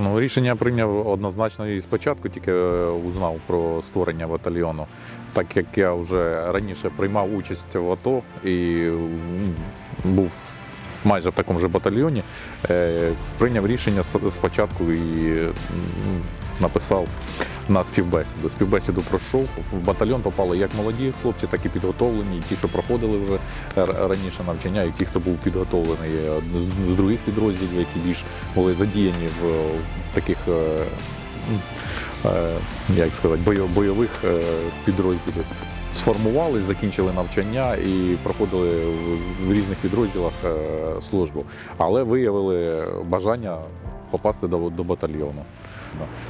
Ну, рішення прийняв однозначно і спочатку, тільки е, узнав про створення батальйону. Так як я вже раніше приймав участь в АТО і був майже в такому ж батальйоні, е, прийняв рішення спочатку і написав на співбесіду. Співбесіду пройшов. В батальйон попали як молоді хлопці, так і підготовлені, і ті, що проходили вже раніше навчання, і ті, хто був підготовлений е, з- других підрозділів, які більш були задіяні в таких. е, е, Як сказати, бойо- бойових підрозділів. Сформували, закінчили навчання і проходили в- різних підрозділах службу, але виявили бажання попасти до, до батальйону.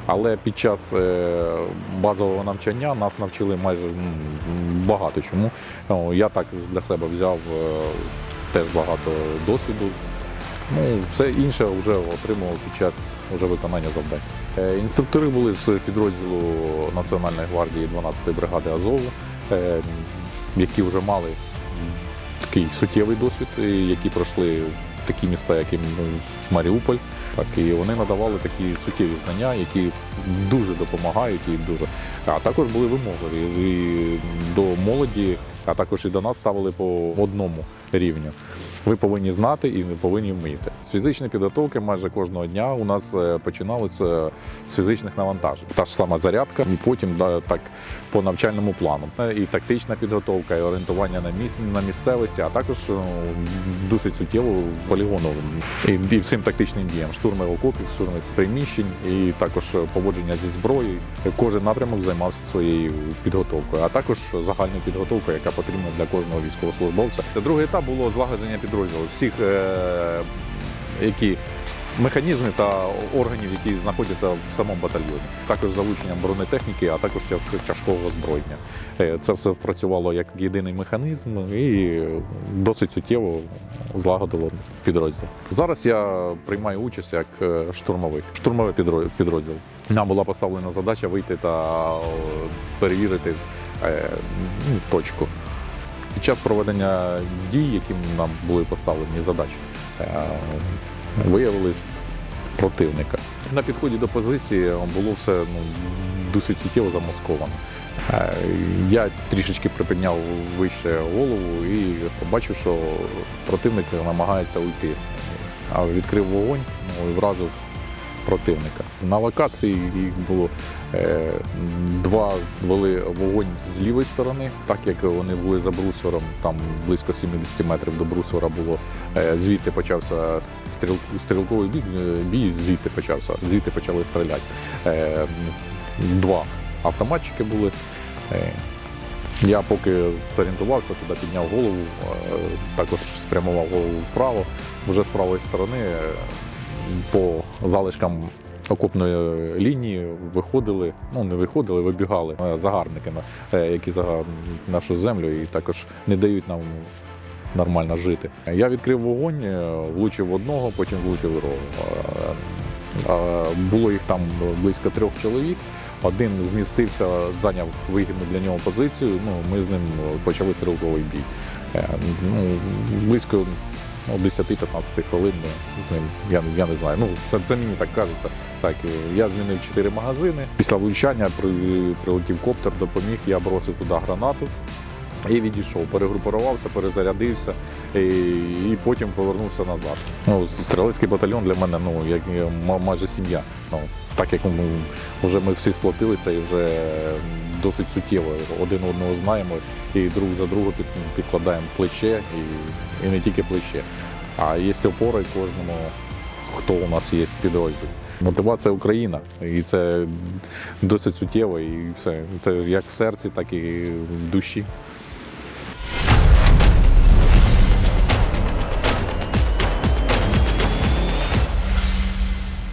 Але під час е, базового навчання нас навчили майже багато чому. Я так для себе взяв е, теж багато досвіду. Ну, все інше вже отримував під час вже виконання завдань. Е, Інструктори були з підрозділу Національної гвардії 12-ї бригади Азову, які вже мали такий суттєвий досвід, які пройшли такі міста, як і ну, Маріуполь. Так, і вони надавали такі суттєві знання, які дуже допомагають і дуже. А також були вимоги і до молоді, а також і до нас ставили по одному рівню. Ви повинні знати і повинні вміти. З фізичної підготовки майже кожного дня у нас е, починалося з фізичних навантажень. Та ж сама зарядка, і потім так по навчальному плану. Е, І тактична підготовка, і орієнтування на місць на місцевості, а також е, досить суттєво полігону і, і всім тактичним діям. Штурми окопів, штурми приміщень, і також поводження зі зброєю. Кожен напрямок займався своєю підготовкою, а також загальною підготовкою, яка потрібна для кожного військовослужбовця. Це другий етап було злагодження підрозділу всіх, е, які механізми та органів, які знаходяться в самому батальйоні. Також залученням бронетехніки, а також тяжкого озброєння. Е, Це все працювало як єдиний механізм і досить суттєво злагодило підрозділ. Зараз я приймаю участь як е, штурмовик, штурмовий підро- підрозділ. Нам була поставлена задача вийти та перевірити точку. Під час проведення дій, які нам були поставлені задачі, е, виявились противника. На підході до позиції було все ну, досить суттєво замасковано. Е, Я трішечки припідняв вище голову і побачив, що противник намагається уйти. А відкрив вогонь ну, і вразив противника. На локації їх було е, два вели вогонь з лівої сторони, так як вони були за брусвером, там близько 70 метрів до брусвера було. Е, звідти почався стріл, стрілковий бій, е, бій, звідти почався, звідти почали стріляти. Два автоматчики були. Я поки зорієнтувався, туди підняв голову, також спрямував голову вправо. Вже з правої сторони по залишкам окопної лінії виходили, ну не виходили, вибігали е, загарбники, е, які за нашу землю і також не дають нам нормально жити. Я відкрив вогонь, е, влучив одного, потім влучив другого. Було їх там близько трьох чоловік. Один змістився, зайняв вигідну для нього позицію. Ну, ми з ним почали стрілковий бій. Ну, близько ну, 10-15 хвилин з ним. Я, я не знаю. Ну, це, це мені так кажеться. Так, е, я змінив 4 магазини. Після влучання при, прилетів коптер, допоміг, я бросив туди гранату. І відійшов, перегрупувався, перезарядився і, і потім повернувся назад. Ну, стрілецький батальйон для мене ну, як е, майже сім'я. Ну, так як ми, вже ми всі сплотилися і вже досить суттєво один одного знаємо і друг за друга під, підкладаємо плече і, і не тільки плече, а є опора кожному, хто у нас є в підрозділі. Мотивація Україна, і це досить суттєво, і все. Це як в серці, так і в душі.